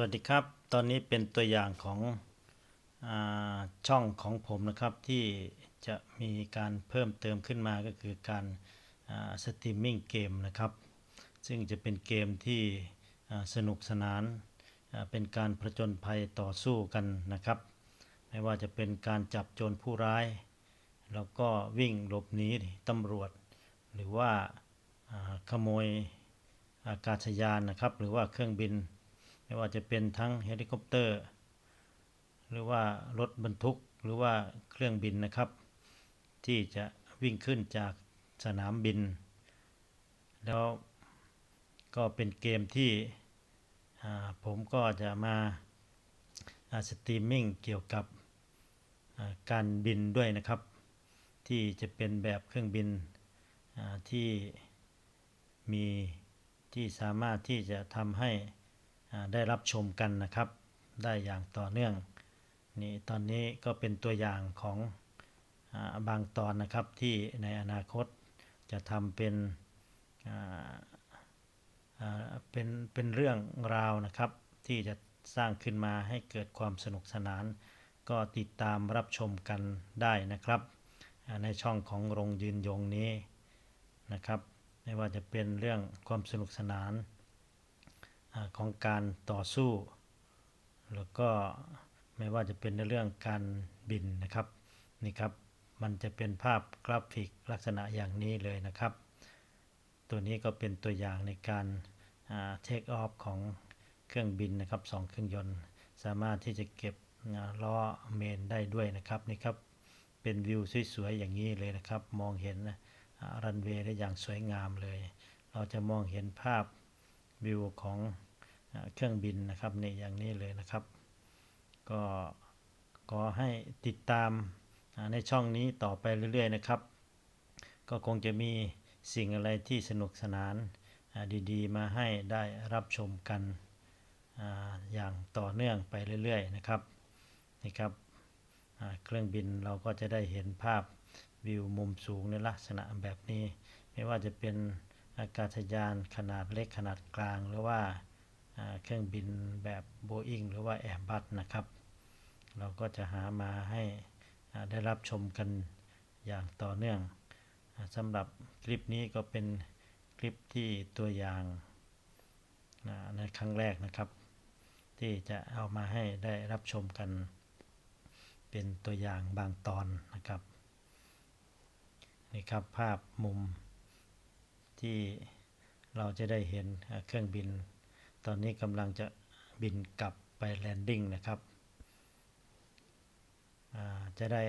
วัสดีครับ ตอนนี้เป็นตัวอย่างของอช่องของผมนะครับ ที่จะมีการเพิ่มเติมขึ้นมาก็คือการสตรีมมิ่งเกมนะครับ ซึ่งจะเป็นเกมที่สนุกสนานเป็นการผจญภัยต่อสู้กันนะครับ ไม่ว่าจะเป็นการจับโจรผู้ร้าย แล้วก็วิ่งหลบหนีตำรวจ หรือว่าขโมยอากาศยานนะครับ หรือว่าเครื่องบิน ไม่ว่าจะเป็นทั้งเฮลิคอปเตอร์ หรือว่ารถบรรทุกหรือว่าเครื่องบินนะครับ ที่จะวิ่งขึ้นจากสนามบิน แล้วก็เป็นเกมที่ผมก็จะมาสตรีมมิ่งเกี่ยวกับการบินด้วยนะครับ ที่จะเป็นแบบเครื่องบินที่มีที่สามารถที่จะทำให้ ได้รับชมกันนะครับ ได้อย่างต่อเนื่องนี่ตอนนี้ก็เป็นตัวอย่างของอบางตอนนะครับที่ในอนาคตจะทำเป็นเป็นเป็นเรื่องราวนะครับ ที่จะสร้างขึ้นมาให้เกิดความสนุกสนาน ก็ติดตามรับชมกันได้นะครับ ในช่องของโรงยืนยงนี้นะครับ ไม่ว่าจะเป็นเรื่องความสนุกสนาน ของการต่อสู้ แล้วก็ไม่ว่าจะเป็นในเรื่องการบินนะครับนี่ครับมันจะเป็นภาพกราฟิกลักษณะอย่างนี้เลยนะครับ ตัวนี้ก็เป็นตัวอย่างในการเทคออฟของเครื่องบินนะครับสองเครื่องยนต์ สามารถที่จะเก็บล้อเมนได้ด้วยนะครับนี่ครับเป็นวิวสวยๆอย่างนี้เลยนะครับ มองเห็นรันเวย์ได้อย่างสวยงามเลย เราจะมองเห็นภาพ วิวของเครื่องบินนะครับนี่อย่างนี้เลยนะครับ ก็ขอให้ติดตามในช่องนี้ต่อไปเรื่อยๆนะครับ ก็คงจะมีสิ่งอะไรที่สนุกสนานดีๆ มาให้ได้รับชมกันอย่างต่อเนื่องไปเรื่อยๆนะครับนี่ครับเครื่องบินเราก็จะได้เห็นภาพวิวมุมสูงในลักษณะแบบนี้ ไม่ว่าจะเป็น อากาศยานขนาดเล็กขนาดกลางหรือว่าเครื่องบินแบบโบอิงหรือว่าแอร์บัสนะครับ เราก็จะหามาให้ได้รับชมกันอย่างต่อเนื่องอสำหรับคลิปนี้ก็เป็นคลิปที่ตัวอย่างในครั้งแรกนะครับ ที่จะเอามาให้ได้รับชมกัน เป็นตัวอย่างบางตอนนะครับนี่ครับภาพมุม ที่เราจะได้เห็นเครื่องบิน ตอนนี้กำลังจะบินกลับไปแลนดิ้งนะครับ จะได้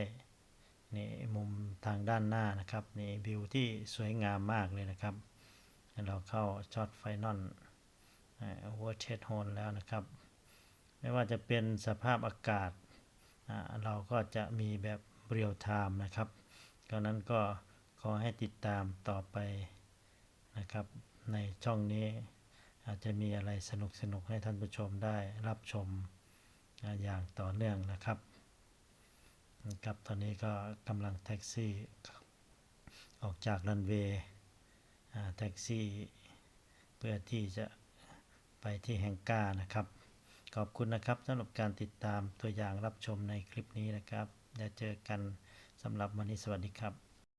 นี่มุมทางด้านหน้านะครับนี่วิวที่สวยงามมากเลยนะครับ เราเข้าช็อตไฟนอลเวอร์เชดโฮนแล้วนะครับ ไม่ว่าจะเป็นสภาพอากาศ เราก็จะมีแบบเรียลไทม์นะครับดังนั้นก็ขอให้ติดตามต่อไป นะครับ ในช่องนี้อาจจะมีอะไรสนุกสนุกให้ท่านผู้ชมได้รับชมอย่างต่อเนื่องนะครับนะครับตอนนี้ก็กำลังแท็กซี่ออกจากรันเวย์อ่แท็กซี่เพื่อที่จะไปที่แฮงก้านะครับ ขอบคุณนะครับสำหรับการติดตามตัวอย่างรับชมในคลิปนี้นะครับแล้วเจอกันสำหรับวันนี้สวัสดีครับ